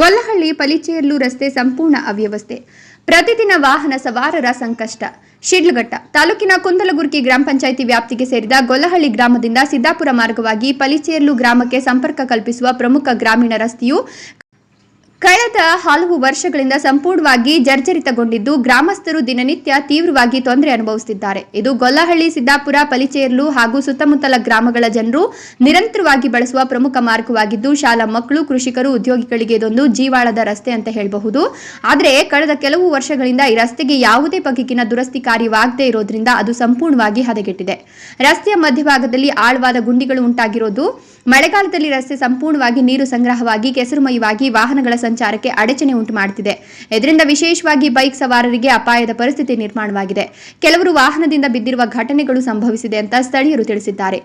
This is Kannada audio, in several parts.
ಗೊಲ್ಲಹಳ್ಳಿ ಪಲಿಚೇರ್ಲು ರಸ್ತೆ ಸಂಪೂರ್ಣ ಅವ್ಯವಸ್ಥೆ. ಪ್ರತಿದಿನ ವಾಹನ ಸವಾರರ ಸಂಕಷ್ಟ. ಶಿಡ್ಲಘಟ್ಟ ತಾಲೂಕಿನ ಕುಂದಲಗುರ್ಕಿ ಗ್ರಾಮ ಪಂಚಾಯಿತಿ ವ್ಯಾಪ್ತಿಗೆ ಸೇರಿದ ಗೊಲ್ಲಹಳ್ಳಿ ಗ್ರಾಮದಿಂದ ಸಿದ್ದಾಪುರ ಮಾರ್ಗವಾಗಿ ಪಲಿಚೇರ್ಲು ಗ್ರಾಮಕ್ಕೆ ಸಂಪರ್ಕ ಕಲ್ಪಿಸುವ ಪ್ರಮುಖ ಗ್ರಾಮೀಣ ರಸ್ತೆಯು ಕಳೆದ ಹಲವು ವರ್ಷಗಳಿಂದ ಸಂಪೂರ್ಣವಾಗಿ ಜರ್ಜರಿತಗೊಂಡಿದ್ದು ಗ್ರಾಮಸ್ಥರು ದಿನನಿತ್ಯ ತೀವ್ರವಾಗಿ ತೊಂದರೆ ಅನುಭವಿಸುತ್ತಿದ್ದಾರೆ. ಇದು ಗೊಲ್ಲಹಳ್ಳಿ, ಸಿದ್ದಾಪುರ, ಪಲಿಚೇರ್ಲು ಹಾಗೂ ಸುತ್ತಮುತ್ತಲ ಗ್ರಾಮಗಳ ಜನರು ನಿರಂತರವಾಗಿ ಬಳಸುವ ಪ್ರಮುಖ ಮಾರ್ಗವಾಗಿದ್ದು, ಶಾಲಾ ಮಕ್ಕಳು, ಕೃಷಿಕರು, ಉದ್ಯೋಗಿಗಳಿಗೆ ಇದೊಂದು ಜೀವಾಳದ ರಸ್ತೆ ಅಂತ ಹೇಳಬಹುದು. ಆದರೆ ಕಳೆದ ಕೆಲವು ವರ್ಷಗಳಿಂದ ಈ ರಸ್ತೆಗೆ ಯಾವುದೇ ಬಗೆಗಿನ ದುರಸ್ತಿ ಕಾರ್ಯವಾಗದೇ ಇರೋದ್ರಿಂದ ಅದು ಸಂಪೂರ್ಣವಾಗಿ ಹದಗೆಟ್ಟಿದೆ. ರಸ್ತೆಯ ಮಧ್ಯಭಾಗದಲ್ಲಿ ಆಳವಾದ ಗುಂಡಿಗಳು ಉಂಟಾಗಿರೋದು, ಮಳೆಗಾಲದಲ್ಲಿ ರಸ್ತೆ ಸಂಪೂರ್ಣವಾಗಿ ನೀರು ಸಂಗ್ರಹವಾಗಿ, ಕೆಸರುಮಯವಾಗಿ ವಾಹನಗಳ ಸಂಚಾರಕ್ಕೆ ಅಡಚಣೆ ಉಂಟು ಮಾಡುತ್ತಿದೆ. ಇದರಿಂದ ವಿಶೇಷವಾಗಿ ಬೈಕ್ ಸವಾರರಿಗೆ ಅಪಾಯದ ಪರಿಸ್ಥಿತಿ ನಿರ್ಮಾಣವಾಗಿದೆ. ಕೆಲವರು ವಾಹನದಿಂದ ಬಿದ್ದಿರುವ ಘಟನೆಗಳು ಸಂಭವಿಸಿದೆ ಅಂತ ಸ್ಥಳೀಯರು ತಿಳಿಸಿದ್ದಾರೆ.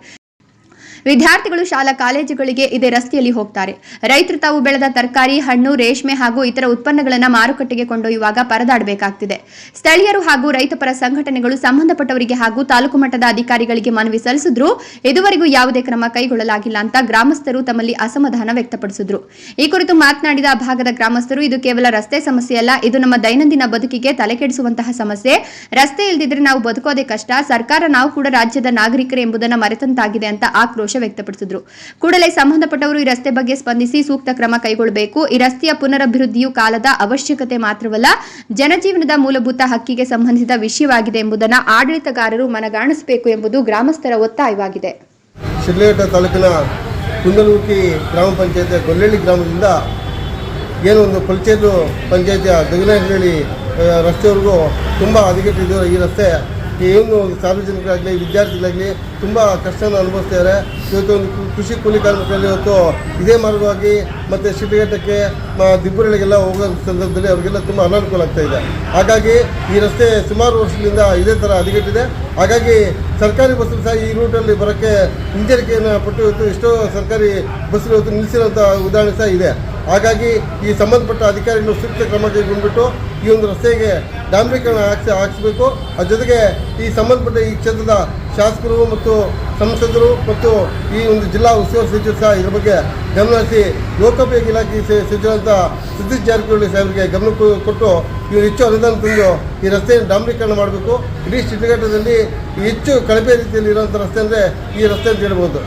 ವಿದ್ಯಾರ್ಥಿಗಳು ಶಾಲಾ ಕಾಲೇಜುಗಳಿಗೆ ಇದೇ ರಸ್ತೆಯಲ್ಲಿ ಹೋಗ್ತಾರೆ. ರೈತರು ತಾವು ಬೆಳೆದ ತರಕಾರಿ, ಹಣ್ಣು, ರೇಷ್ಮೆ ಹಾಗೂ ಇತರ ಉತ್ಪನ್ನಗಳನ್ನು ಮಾರುಕಟ್ಟೆಗೆ ಕೊಂಡೊಯ್ಯುವಾಗ ಪರದಾಡಬೇಕಾಗ್ತಿದೆ. ಸ್ಥಳೀಯರು ಹಾಗೂ ರೈತಪರ ಸಂಘಟನೆಗಳು ಸಂಬಂಧಪಟ್ಟವರಿಗೆ ಹಾಗೂ ತಾಲೂಕು ಮಟ್ಟದ ಅಧಿಕಾರಿಗಳಿಗೆ ಮನವಿ ಸಲ್ಲಿಸಿದ್ರು ಇದುವರೆಗೂ ಯಾವುದೇ ಕ್ರಮ ಕೈಗೊಳ್ಳಲಾಗಿಲ್ಲ ಅಂತ ಗ್ರಾಮಸ್ಥರು ತಮ್ಮಲ್ಲಿ ಅಸಮಾಧಾನ ವ್ಯಕ್ತಪಡಿಸಿದ್ರು. ಈ ಕುರಿತು ಮಾತನಾಡಿದ ಭಾಗದ ಗ್ರಾಮಸ್ಥರು, ಇದು ಕೇವಲ ರಸ್ತೆ ಸಮಸ್ಯೆಯಲ್ಲ ಇದು ನಮ್ಮ ದೈನಂದಿನ ಬದುಕಿಗೆ ತಲೆಕೆಡಿಸುವಂತಹ ಸಮಸ್ಯೆ. ರಸ್ತೆ ಇಲ್ದಿದ್ರೆ ನಾವು ಬದುಕೋದೇ ಕಷ್ಟ, ಸರ್ಕಾರ ನಾವು ಕೂಡ ರಾಜ್ಯದ ನಾಗರಿಕರು ಎಂಬುದನ್ನು ಮರೆತಂತಾಗಿದೆ ಅಂತ ಆಕ್ರೋಶ. ವ್ಯಕ್ತಪಡಿಸಿದ್ರು. ಕೂಡಲೇ ಸಂಬಂಧಪಟ್ಟವರು ಈ ರಸ್ತೆ ಬಗ್ಗೆ ಸ್ಪಂದಿಸಿ ಸೂಕ್ತ ಕ್ರಮ ಕೈಗೊಳ್ಳಬೇಕು. ಈ ರಸ್ತೆಯ ಪುನರಭಿವೃದ್ಧಿಯು ಕಾಲದ ಅವಶ್ಯಕತೆ ಮಾತ್ರವಲ್ಲ, ಜನಜೀವನದ ಮೂಲಭೂತ ಹಕ್ಕಿಗೆ ಸಂಬಂಧಿಸಿದ ವಿಷಯವಾಗಿದೆ ಎಂಬುದನ್ನು ಆಡಳಿತಗಾರರು ಮನಗಾಣಿಸಬೇಕು ಎಂಬುದು ಗ್ರಾಮಸ್ಥರ ಒತ್ತಾಯವಾಗಿದೆ. ಶಿರ್ಲೇಟ ತಾಲೂಕಿನ ಕುಂದಲೂಕಿ ಗ್ರಾಮ ಪಂಚಾಯತಿಯ ಗೊಲ್ಲಳ್ಳಿ ಗ್ರಾಮದಿಂದ ಏನು ಒಂದು ಪಲ್ಚೇರು ಪಂಚಾಯತಿಯ ದಗನಹಳ್ಳಿ ರಸ್ತೆವರೆಗೂ ತುಂಬ ಹದಗೆಟ್ಟಿದ್ದು ಈ ರಸ್ತೆ. ಏನು ಸಾರ್ವಜನಿಕರಾಗಲಿ, ವಿದ್ಯಾರ್ಥಿಗಳಾಗಲಿ ತುಂಬ ಕಷ್ಟನ ಅನುಭವಿಸ್ತಿದ್ದಾರೆ. ಇವತ್ತು ಒಂದು ಕೃಷಿ ಕೂಲಿ ಕಾರ್ಮಿಕರಲ್ಲಿ ಇವತ್ತು ಇದೇ ಮಾರ್ಗವಾಗಿ ಮತ್ತು ಶಿಬಿಘಟ್ಟಕ್ಕೆ ದಿಬ್ಬುರಳಿಗೆಲ್ಲ ಹೋಗೋ ಸಂದರ್ಭದಲ್ಲಿ ಅವರಿಗೆಲ್ಲ ತುಂಬ ಅನಾನುಕೂಲ ಆಗ್ತಾ ಹಾಗಾಗಿ ಈ ರಸ್ತೆ ಸುಮಾರು ವರ್ಷದಿಂದ ಇದೇ ಥರ ಹದಗೆಟ್ಟಿದೆ. ಹಾಗಾಗಿ ಸರ್ಕಾರಿ ಬಸ್ಸು ಸಹ ಈ ರೂಟಲ್ಲಿ ಬರೋಕ್ಕೆ ಹಿಂಜರಿಕೆಯನ್ನು ಪಟ್ಟು ಇವತ್ತು ಎಷ್ಟೋ ಸರ್ಕಾರಿ ಬಸ್ಸುಗಳು ಇವತ್ತು ನಿಲ್ಲಿಸಿರೋಂಥ ಉದಾಹರಣೆ ಸಹ ಇದೆ. ಹಾಗಾಗಿ ಈ ಸಂಬಂಧಪಟ್ಟ ಅಧಿಕಾರಿಗಳು ಸೂಕ್ತ ಕ್ರಮ ಕೈಗೊಂಡ್ಬಿಟ್ಟು ಈ ಒಂದು ರಸ್ತೆಗೆ ಡಾಂಬ್ರೀಕರಣ ಹಾಕ್ಸಿ ಹಾಕಿಸ್ಬೇಕು. ಅದ್ರ ಜೊತೆಗೆ ಈ ಸಂಬಂಧಪಟ್ಟ ಈ ಕ್ಷೇತ್ರದ ಶಾಸಕರು ಮತ್ತು ಸಂಸದರು ಮತ್ತು ಈ ಒಂದು ಜಿಲ್ಲಾ ಉಸ್ತುವಾರಿ ಸಚಿವರು ಸಹ ಇದ್ರ ಬಗ್ಗೆ ಗಮನಹರಿಸಿ ಲೋಕೋಪಯೋಗಿ ಇಲಾಖೆ ಸ- ಸಚಿವರಂತ ಸತೀಶ್ ಜಾರಕಿಹೊಳಿ ಸಾಹೇಬರಿಗೆ ಗಮನ ಕೊಟ್ಟು ಇವರು ಹೆಚ್ಚು ಅನುದಾನ ತಂದು ಈ ರಸ್ತೆಯನ್ನು ಡಾಂಬ್ರೀಕರಣ ಮಾಡಬೇಕು. ಇಡೀ ಶಿಡ್ಲಘಟ್ಟದಲ್ಲಿ ಹೆಚ್ಚು ಕಳಪೆ ರೀತಿಯಲ್ಲಿ ಇರುವಂಥ ರಸ್ತೆ ಅಂದರೆ ಈ ರಸ್ತೆ ಅಂತ ಹೇಳ್ಬೋದು.